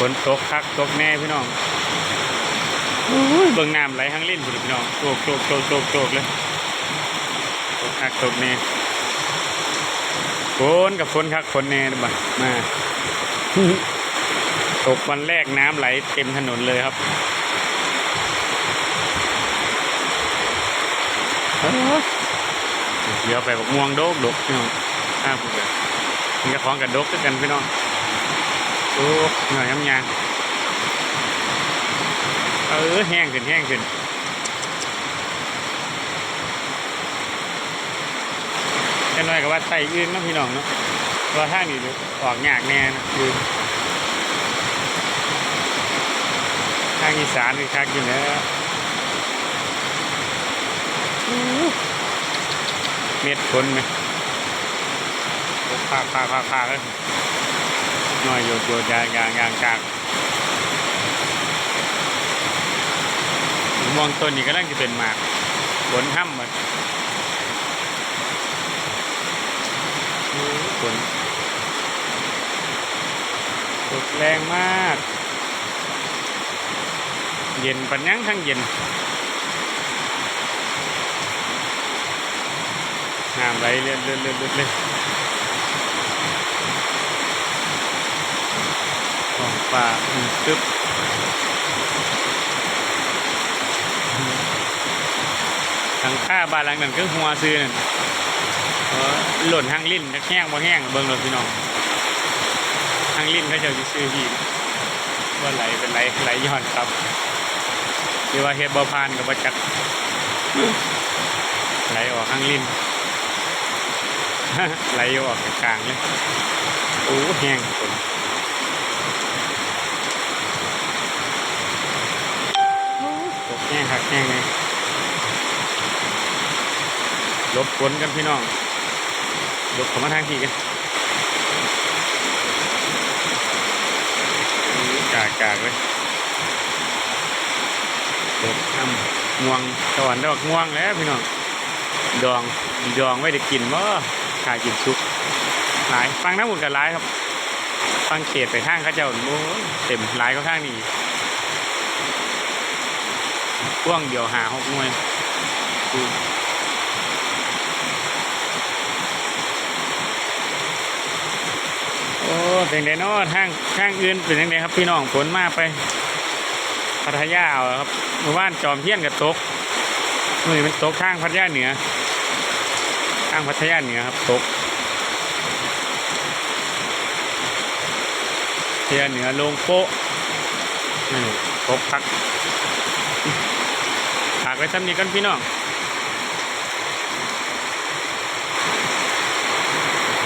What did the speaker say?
ฝนตกคักตกแน่พี่น้องอุ้ยเบิ่งน้ำไหลทั้งลิ้นพุ่นพี่น้องโจกโจกโจกโจกโจกเลยตกคักตกแน่ฝนกับฝนคักฝนแน่เด้อบัดมาตกวันแรกน้ำไหลเต็มถนนเลยครับเอ้อเดี๋ยวไปบักม่วงโดกดกพี่น้องข้ามไปเลยมีกระของกับดกด้วยกันพี่น้อง โอ้หน่อยน้ำยางเออแห้งขึ้นแห้งขึ้นแค่น้อยกับว่าไตอื่นนะพี่น้องเนาะเพราะถ้านี่ออกยากแน่นะคือทางอีสานนี่คักอยู่แล้วเม็ดฝนไหมพาพาพาพาเลย หน่อยโยดโยดยางยางยางกากมองต้นนี้ก็ลังจะเป็นหมากฝนห้ำมันฝนตกแรงมาก เย็นปัญญังทั้งเย็นน้ำไหลเรื่อยเรื่อยเรื่อยเรื่อยเรื่อย ของป่าอืมตึ๊บทางข้าบ้านหลังนั้นคือหัวซื้อนั่นหล่นทางลิ้นแห้งบ่แห้งเบิ่งเลยพี่น้องทางลิ้นเขาจะซื้อพี่ว่าไหลเป็นไหลไหลย้อนครับหรือว่าเฮ็ดบ่พานกับบ่จักไหลออกข้างลิ้นไหลออกกลางเลยโอ้แห้งฝน ตกแห้งคักแห้งลบฝนกันพี่น้องลบข้ามาทางที่กันกากากเลยดอกอ้ำง่วงตะวันดอกง่วงแล้วพี่น้องดองดองไว้ได้กินว่าขายกินซุปหลายฟังน้ำหมุนกับหลายครับ ฟังเขตไปข้างเข้าเจ้าโอ้ยเต็มหลายก็ข้างนี้ พ่วงเดียวหาหกหน่วยดูโอ้เป็นไงเนาะทางทางอื่นเป็นยังไงครับพี่น้องฝนมาไปพัทยาเอาครับเมื่อวานจอมเทียนกับตกมือมันตกข้างพัทยาเหนือข้างพัทยาเหนือครับตกพัทยาเหนือลงโป๊ะนี่ตกพักากไว้ซ้ำนี้กันพี่น้อง